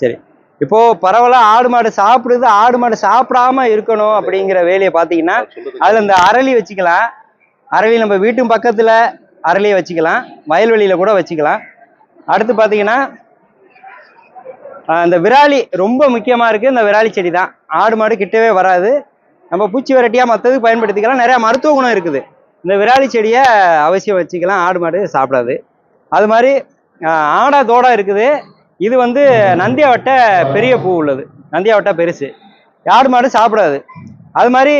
சரி. இப்போ பரவலாக ஆடு மாடு சாப்பிடுது ஆடு மாடு சாப்பிடாம இருக்கணும் அப்படிங்கிற வேலையை பார்த்தீங்கன்னா அதில் இந்த அரளி வச்சுக்கலாம். அரளி நம்ம வீட்டு பக்கத்தில் அரளியை வச்சுக்கலாம். வயல்வெளியில் கூட வச்சுக்கலாம். அடுத்து பார்த்தீங்கன்னா இந்த விராலி ரொம்ப முக்கியமாக இருக்குது இந்த விராலி செடி தான் ஆடு மாடு கிட்டவே வராது. நம்ம பூச்சி வெரைட்டியாக மற்றதுக்கு பயன்படுத்திக்கலாம். நிறையா மருத்துவ குணம் இருக்குது. இந்த விராலி செடியை அவசியம் வச்சுக்கலாம். ஆடு மாடு சாப்பிடாது. அது மாதிரி ஆடா தோடா இருக்குது. இது வந்து நந்தியாவட்டை பெரிய பூ உள்ளது. நந்தியாவட்டை பெருசு. ஆடு மாடு சாப்பிடாது. அது மாதிரி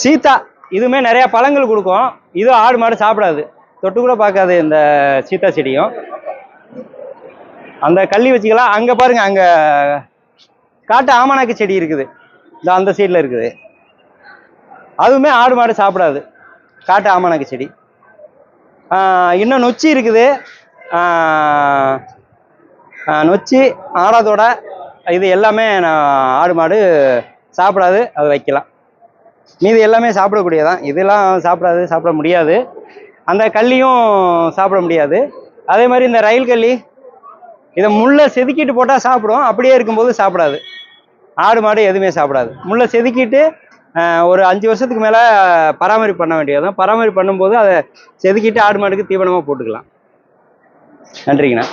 சீத்தா இதுவுமே நிறைய பழங்கள் கொடுக்கும். இது ஆடு மாடு சாப்பிடாது. தொட்டு கூட பார்க்காது இந்த சீத்தா செடியும். அந்த கள்ளி வச்சுக்கலாம். அங்கே பாருங்க அங்கே காட்டு ஆமணாக்கு செடி இருக்குது. இந்த அந்த சைடில் இருக்குது. அதுவுமே ஆடு மாடு சாப்பிடாது. காட்டு ஆமணாக்கு செடி. இன்னும் நொச்சி இருக்குது. நொச்சி ஆடாதோட இது எல்லாமே நான் ஆடு மாடு சாப்பிடாது அது வைக்கலாம். மீதி எல்லாமே சாப்பிடக்கூடியதான் இதெல்லாம் சாப்பிடாது சாப்பிட முடியாது. அந்த கல்லியும் சாப்பிட முடியாது. அதே மாதிரி இந்த ரயில் கல்லி இதை முள்ளை செதுக்கிட்டு போட்டால் சாப்பிடும். அப்படியே இருக்கும்போது சாப்பிடாது. ஆடு மாடு எதுவுமே சாப்பிடாது. முள்ளை செதுக்கிட்டு ஒரு அஞ்சு வருஷத்துக்கு மேலே பராமரிப்பு பண்ண வேண்டியதுதான். பராமரிப்பு பண்ணும்போது அதை செதுக்கிட்டு ஆடு மாடுக்கு தீவனமாக போட்டுக்கலாம். நன்றிங்கண்ணா.